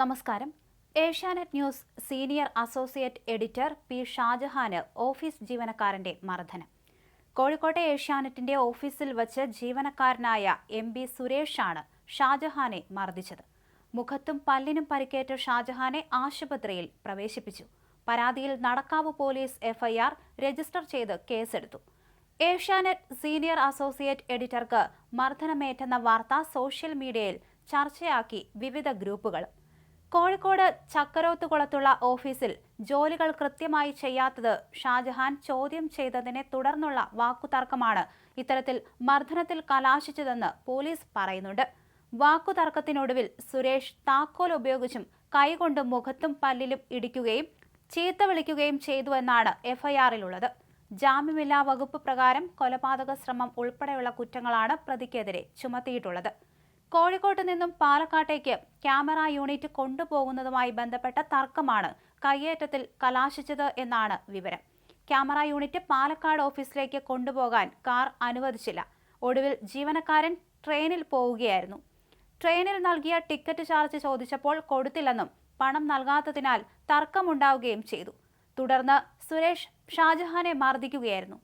നമസ്കാരം. Asianet news senior associate editor P ഷാജഹാന് office ജീവനക്കാരന്റെ മർദ്ദനം. കോഴിക്കോട്ടെ ഏഷ്യാനെറ്റിന്റെ ഓഫീസിൽ വച്ച് ജീവനക്കാരനായ എം ബി സുരേഷാണ് ഷാജഹാനെ മർദ്ദിച്ചത്. മുഖത്തും പല്ലിനും പരിക്കേറ്റ ഷാജഹാനെ ആശുപത്രിയിൽ പ്രവേശിപ്പിച്ചു. പരാതിയിൽ നടക്കാവ് പോലീസ് എഫ്ഐആർ രജിസ്റ്റർ ചെയ്ത് കേസെടുത്തു. ഏഷ്യാനെറ്റ് സീനിയർ അസോസിയേറ്റ് എഡിറ്റർക്ക് മർദ്ദനമേറ്റെന്ന വാർത്ത സോഷ്യൽ മീഡിയയിൽ ചർച്ചയാക്കി വിവിധ ഗ്രൂപ്പുകൾ കോഴിക്കോട് ചക്കരോത്തുകുളത്തുള്ള ഓഫീസിൽ ജോലികൾ കൃത്യമായി ചെയ്യാത്തത് ഷാജഹാൻ ചോദ്യം ചെയ്തതിനെ തുടർന്നുള്ള വാക്കുതർക്കമാണ് ഇത്തരത്തിൽ മർദ്ദനത്തിൽ കലാശിച്ചതെന്ന് പോലീസ് പറയുന്നുണ്ട്. വാക്കുതർക്കത്തിനൊടുവിൽ സുരേഷ് താക്കോൽ ഉപയോഗിച്ചും കൈകൊണ്ട് മുഖത്തും പല്ലിലും ഇടിക്കുകയും ചീത്ത വിളിക്കുകയും ചെയ്തുവെന്നാണ് എഫ്ഐആറിലുള്ളത്. ജാമ്യമില്ലാ വകുപ്പ് പ്രകാരം കൊലപാതക ശ്രമം ഉൾപ്പെടെയുള്ള കുറ്റങ്ങളാണ് പ്രതിക്കെതിരെ ചുമത്തിയിട്ടുള്ളത്. കോഴിക്കോട്ട് നിന്നും പാലക്കാട്ടേക്ക് ക്യാമറ യൂണിറ്റ് കൊണ്ടുപോകുന്നതുമായി ബന്ധപ്പെട്ട തർക്കമാണ് കയ്യേറ്റത്തിൽ കലാശിച്ചത് എന്നാണ് വിവരം. ക്യാമറ യൂണിറ്റ് പാലക്കാട് ഓഫീസിലേക്ക് കൊണ്ടുപോകാൻ കാർ അനുവദിച്ചില്ല. ഒടുവിൽ ജീവനക്കാരൻ ട്രെയിനിൽ പോവുകയായിരുന്നു. ട്രെയിനിൽ നൽകിയ ടിക്കറ്റ് ചാർജ് ചോദിച്ചപ്പോൾ കൊടുത്തില്ലെന്നും പണം നൽകാത്തതിനാൽ തർക്കമുണ്ടാവുകയും ചെയ്തു. തുടർന്ന് സുരേഷ് ഷാജഹാനെ മർദ്ദിക്കുകയായിരുന്നു.